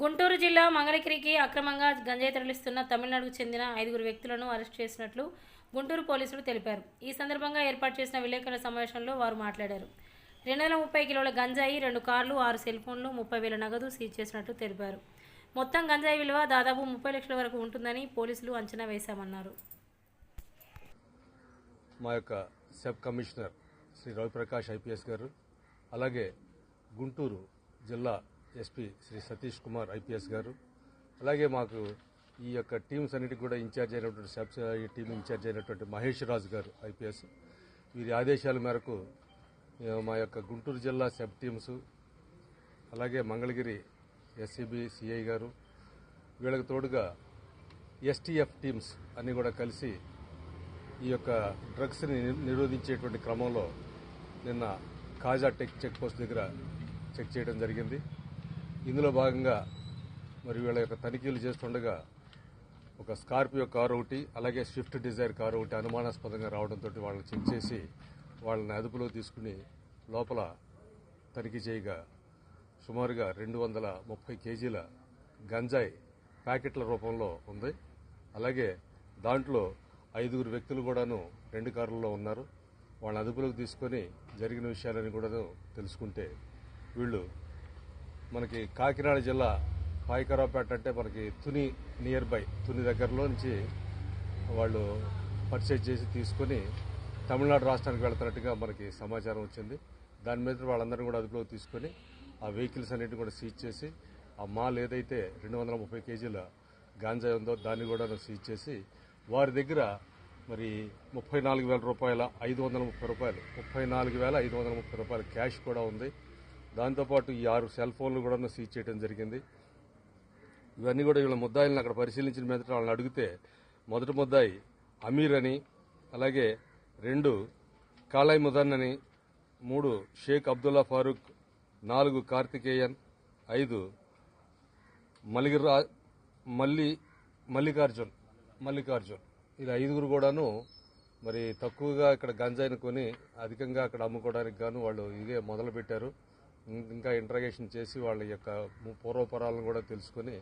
గుంటూరు జిల్లా మంగళగిరికి అక్రమంగా గంజాయి తరలిస్తున్న తమిళనాడుకు చెందిన ఐదుగురు వ్యక్తులను అరెస్ట్ చేసినట్లు గుంటూరు పోలీసులు తెలిపారు. ఈ సందర్భంగా ఏర్పాటు చేసిన విలేకరుల సమావేశంలో వారు మాట్లాడారు. రెండు వందల ముప్పై కిలోల గంజాయి రెండు కార్లు ఆరు సెల్ ఫోన్లు ముప్పై వేల నగదు సీజ్ చేసినట్లు తెలిపారు. మొత్తం గంజాయి విలువ దాదాపు ముప్పై లక్షల వరకు ఉంటుందని పోలీసులు అంచనా వేశామన్నారు. మా యొక్క sub commissioner Shri Raviprakash IPS గారు అలాగే గుంటూరు జిల్లా ఎస్పీ శ్రీ సతీష్ కుమార్ ఐపీఎస్ గారు. అలాగే మాకు ఈ యొక్క టీమ్స్ అన్నిటికి కూడా ఇన్ఛార్జ్ అయినటువంటి సబ్ ఈ టీం ఇన్ఛార్జ్ అయినటువంటి మహేష్ రాజు గారు ఐపీఎస్. వీరి ఆదేశాల మేరకు మా యొక్క గుంటూరు జిల్లా సబ్ టీమ్స్ అలాగే మంగళగిరి ఎస్సీబీ సిఐ గారు వీళ్ళకి తోడుగా ఎస్టీఎఫ్ టీమ్స్ అన్ని కూడా కలిసి ఈ యొక్క డ్రగ్స్ని నిరోధించేటువంటి క్రమంలో నిన్న కాజా టెక్ చెక్ పోస్ట్ దగ్గర చెక్ చేయడం జరిగింది. ఇందులో భాగంగా మరి వీళ్ళ యొక్క తనిఖీలు చేస్తుండగా ఒక స్కార్పియో కారు ఒకటి అలాగే స్విఫ్ట్ డిజైర్ కారు ఒకటి అనుమానాస్పదంగా రావడంతో వాళ్ళని చెక్ చేసి వాళ్ళని అదుపులో తీసుకుని లోపల తనిఖీ చేయగా సుమారుగా రెండు వందల ముప్పై కేజీల గంజాయి ప్యాకెట్ల రూపంలో ఉంది. అలాగే దాంట్లో ఐదుగురు వ్యక్తులు కూడాను రెండు కార్లలో ఉన్నారు. వాళ్ళని అదుపులోకి తీసుకొని జరిగిన విషయాలని కూడాను తెలుసుకుంటే వీళ్ళు మనకి కాకినాడ జిల్లా పాయకరావుపేట అంటే మనకి తుని నియర్ బై తుని దగ్గరలో నుంచి వాళ్ళు పర్చేజ్ చేసి తీసుకొని తమిళనాడు రాష్ట్రానికి వెళ్తున్నట్టుగా మనకి సమాచారం వచ్చింది. దాని మీద వాళ్ళందరినీ కూడా అదుపులోకి తీసుకొని ఆ వెహికల్స్ అన్నింటిని కూడా సీజ్ చేసి ఆ మాల్ ఏదైతే రెండు వందల ముప్పై కేజీల గాంజా ఉందో దాన్ని కూడా సీజ్ చేసి వారి దగ్గర మరి ముప్పై నాలుగు వేల రూపాయల ఐదు వందల ముప్పై రూపాయలు ముప్పై నాలుగు వేల ఐదు వందల ముప్పై రూపాయల క్యాష్ కూడా ఉంది. దాంతోపాటు ఈ ఆరు సెల్ ఫోన్లు కూడా సీజ్ చేయడం జరిగింది. ఇవన్నీ కూడా వీళ్ళ ముద్దాయిలను అక్కడ పరిశీలించిన మీద వాళ్ళని అడిగితే మొదటి ముద్దాయి అమీర్ అని అలాగే రెండు కాలాయి ముదన్ అని మూడు షేక్ అబ్దుల్లా ఫారూక్ నాలుగు కార్తికేయన్ ఐదు మల్లిగిరా మల్లి మల్లికార్జున్ మల్లికార్జున్. ఇది ఐదుగురు కూడాను మరి తక్కువగా ఇక్కడ గంజాయిని కొని అధికంగా అక్కడ అమ్ముకోవడానికి గాను వాళ్ళు ఇదే మొదలుపెట్టారు. ఇంకా ఇంట్రగేషన్ చేసి వాళ్ళ యొక్క పూర్వపరాలను కూడా తెలుసుకొని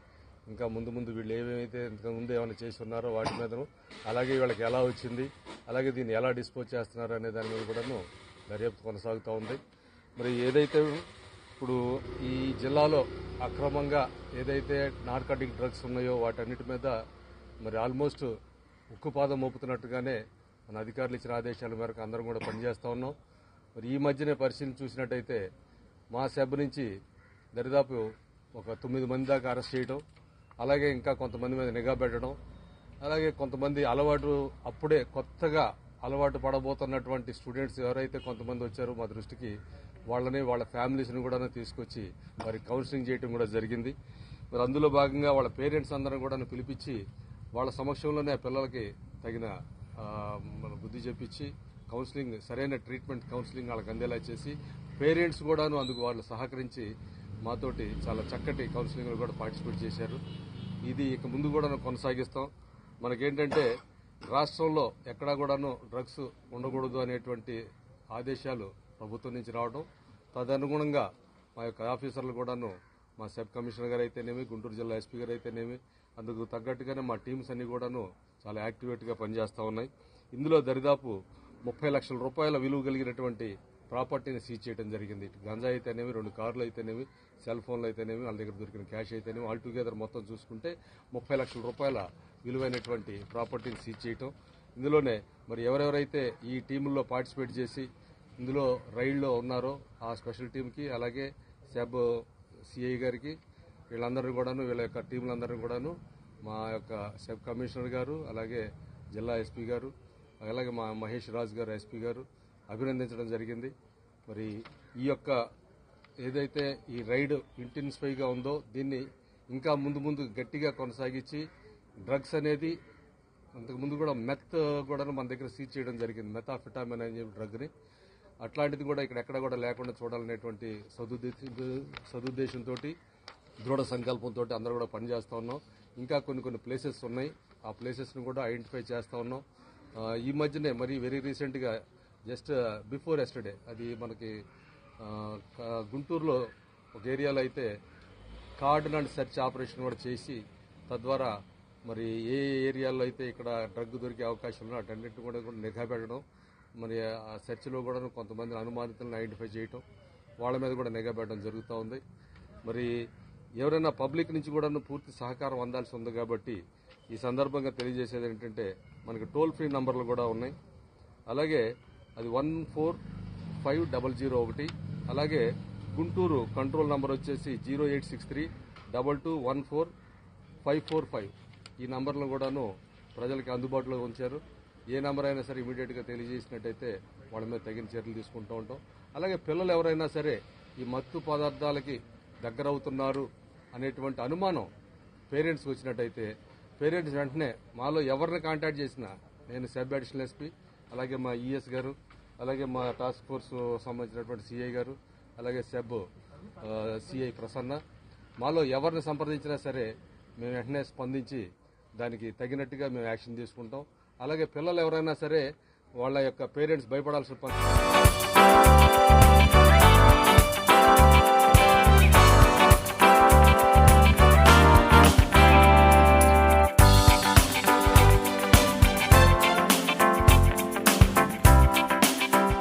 ఇంకా ముందు ముందు వీళ్ళు ఏమైతే ఇంతకు ముందు ఏమైనా చేసి ఉన్నారో వాటి మీదను అలాగే వీళ్ళకి ఎలా వచ్చింది అలాగే దీన్ని ఎలా డిస్పోజ్ చేస్తున్నారు అనే దాని మీద కూడాను దర్యాప్తు కొనసాగుతూ ఉంది. మరి ఏదైతే ఇప్పుడు ఈ జిల్లాలో అక్రమంగా ఏదైతే నార్కాటిక్ డ్రగ్స్ ఉన్నాయో వాటన్నిటి మీద మరి ఆల్మోస్ట్ ఉక్కుపాదం మోపుతున్నట్టుగానే మన అధికారులు ఇచ్చిన ఆదేశాల మేరకు అందరం కూడా పనిచేస్తూ ఉన్నాం. మరి ఈ మధ్యనే పరిశీలన చూసినట్టయితే మా సభ నుంచి దరిదాపు ఒక తొమ్మిది మంది దాకా అరెస్ట్ చేయడం అలాగే ఇంకా కొంతమంది మీద నిఘా పెట్టడం అలాగే కొంతమంది అలవాటు అప్పుడే కొత్తగా అలవాటు పడబోతున్నటువంటి స్టూడెంట్స్ ఎవరైతే కొంతమంది వచ్చారో మా దృష్టికి వాళ్ళని వాళ్ళ ఫ్యామిలీస్ని కూడా తీసుకొచ్చి వారి కౌన్సిలింగ్ చేయడం కూడా జరిగింది. మరి అందులో భాగంగా వాళ్ళ పేరెంట్స్ అందరం కూడా పిలిపించి వాళ్ళ సమక్షంలోనే ఆ పిల్లలకి తగిన మన బుద్ధి చెప్పించి కౌన్సిలింగ్ సరైన ట్రీట్మెంట్ కౌన్సిలింగ్ వాళ్ళకి అందేలా చేసి పేరెంట్స్ కూడాను అందుకు వాళ్ళు సహకరించి మాతోటి చాలా చక్కటి కౌన్సిలింగ్లో కూడా పార్టిసిపేట్ చేశారు. ఇది ఇక ముందు కూడా కొనసాగిస్తాం. మనకేంటంటే రాష్ట్రంలో ఎక్కడా కూడాను డ్రగ్స్ ఉండకూడదు అనేటువంటి ఆదేశాలు ప్రభుత్వం నుంచి రావడం తదనుగుణంగా మా యొక్క ఆఫీసర్లు కూడాను మా సబ్ కమిషనర్ గారు అయితేనేమి గుంటూరు జిల్లా ఎస్పీ గారు అయితేనేమి అందుకు తగ్గట్టుగానే మా టీమ్స్ అన్ని కూడాను చాలా యాక్టివేట్గా పనిచేస్తూ ఉన్నాయి. ఇందులో దరిదాపు ముప్పై లక్షల రూపాయల విలువ కలిగినటువంటి ప్రాపర్టీని సీజ్ చేయడం జరిగింది. గంజా అయితేనేమి రెండు కార్లు అయితేనేమి సెల్ ఫోన్లు అయితేనేమి వాళ్ళ దగ్గర దొరికిన క్యాష్ అయితేనేమి ఆల్ టుగెదర్ మొత్తం చూసుకుంటే ముప్పై లక్షల రూపాయల విలువైనటువంటి ప్రాపర్టీని సీజ్ చేయటం. ఇందులోనే మరి ఎవరెవరైతే ఈ టీముల్లో పార్టిసిపేట్ చేసి ఇందులో రైల్లో ఉన్నారో ఆ స్పెషల్ టీంకి అలాగే సెబ్ సిఐ గారికి వీళ్ళందరినీ కూడాను వీళ్ళ యొక్క టీంలందరూ కూడాను మా యొక్క సబ్ కమిషనర్ గారు అలాగే జిల్లా ఎస్పీ గారు అలాగే మా మహేష్ రాజు గారు ఎస్పీ గారు అభినందించడం జరిగింది. మరి ఈ యొక్క ఏదైతే ఈ రైడ్ ఇంటెన్సిఫైగా ఉందో దీన్ని ఇంకా ముందు ముందు గట్టిగా కొనసాగించి డ్రగ్స్ అనేది అంతకుముందు కూడా మెత్ కూడా మన దగ్గర సీజ్ చేయడం జరిగింది. మెథాఫిటామిన్ అనే డ్రగ్ని. అట్లాంటిది కూడా ఇక్కడ ఎక్కడ కూడా లేకుండా చూడాలనేటువంటి సదుద్దేశ సదుద్దేశంతో దృఢ సంకల్పంతో అందరూ కూడా పనిచేస్తూ ఉన్నాం. ఇంకా కొన్ని కొన్ని ప్లేసెస్ ఉన్నాయి. ఆ ప్లేసెస్ని కూడా ఐడెంటిఫై చేస్తూ ఉన్నాం. ఈ మధ్యనే మరి వెరీ రీసెంట్గా జస్ట్ బిఫోర్ ఎస్టర్డే అది మనకి గుంటూరులో ఒక ఏరియాలో అయితే కార్డ్ అండ్ సెర్చ్ ఆపరేషన్ కూడా చేసి తద్వారా మరి ఏ ఏరియాలో అయితే ఇక్కడ డ్రగ్ దొరికే అవకాశం ఉన్నా అటన్నిటిని కూడా కూడా నిఘా పెట్టడం మరి ఆ సెర్చ్లో కూడా కొంతమంది అనుమానితులను ఐడెంటిఫై చేయటం వాళ్ళ మీద కూడా నిఘా పెట్టడం జరుగుతూ ఉంది. మరి ఎవరైనా పబ్లిక్ నుంచి కూడా పూర్తి సహకారం అందాల్సి ఉంది కాబట్టి ఈ సందర్భంగా తెలియజేసేది ఏంటంటే మనకి టోల్ ఫ్రీ నంబర్లు కూడా ఉన్నాయి. అలాగే అది one four five double zero ఒకటి అలాగే గుంటూరు కంట్రోల్ నంబర్ వచ్చేసి zero eight six three double two one four five four five. ఈ నంబర్లు కూడాను ప్రజలకి అందుబాటులో ఉంచారు. ఏ నంబర్ అయినా సరే ఇమీడియట్గా తెలియజేసినట్టయితే వాళ్ళ మీద తగిన చర్యలు తీసుకుంటూ ఉంటాం. అలాగే పిల్లలు ఎవరైనా సరే ఈ మత్తు పదార్థాలకి దగ్గరవుతున్నారు అనేటువంటి అనుమానం పేరెంట్స్కి వచ్చినట్టయితే పేరెంట్స్ వెంటనే మాలో ఎవరిని కాంటాక్ట్ చేసినా నేను సబ్ అడిషనల్ ఎస్పీ అలాగే మా ఈఎస్ గారు అలాగే మా టాస్క్ ఫోర్స్ సంబంధించినటువంటి సిఐ గారు అలాగే సెబ్ సిఐ ప్రసన్న మాలో ఎవరిని సంప్రదించినా సరే మేము వెంటనే స్పందించి దానికి తగినట్టుగా మేము యాక్షన్ తీసుకుంటాం. అలాగే పిల్లలు ఎవరైనా సరే వాళ్ళ యొక్క పేరెంట్స్ భయపడాల్సిన పని